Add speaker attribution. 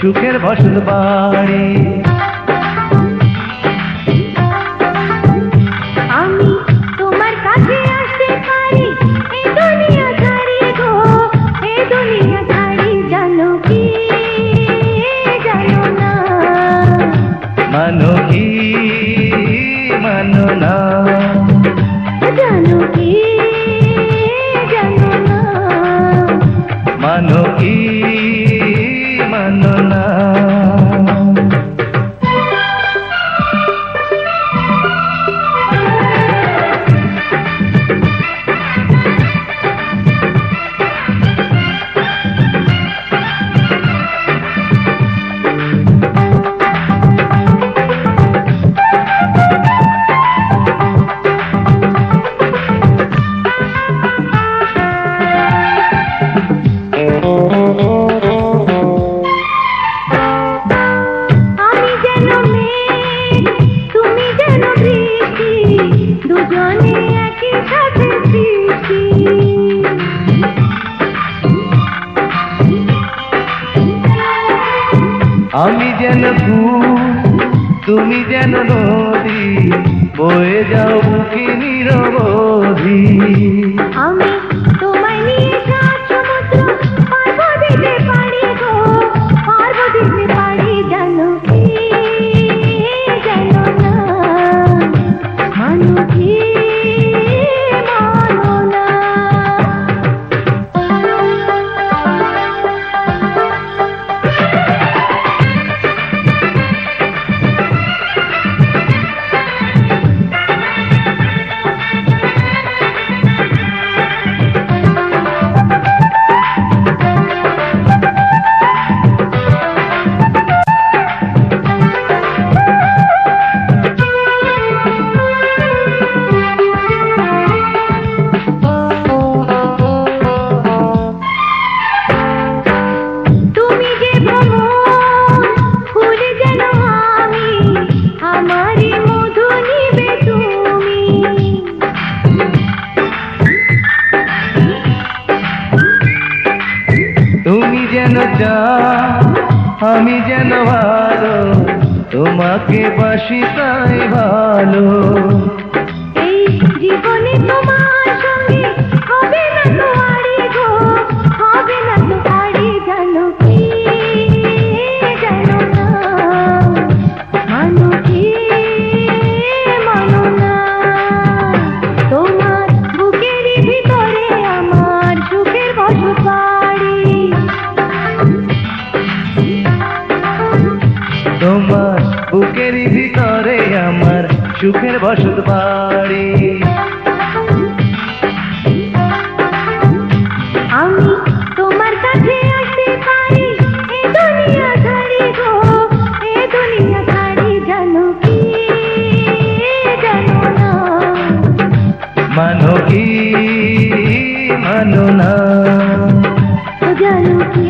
Speaker 1: সুখের বসত বাড়ি।
Speaker 2: আমি তোমার যেন তুমি যেন
Speaker 1: নদী বয়ে যাও বুকে নিরবধি।
Speaker 2: আমি তুমি আমি
Speaker 1: যেন ভালো তোমাকে বাসি তাই ভালো। তোমার বুকেরই ভিতরে আমার সুখের বসত বাড়ি।
Speaker 2: আমি তোমার কাছে আসতে পারি এ দুনিয়া ছাড়ি গো এ দুনিয়া ছাড়ি জানো কি জানো না।
Speaker 1: মানো কি মানো না।
Speaker 2: জানো কি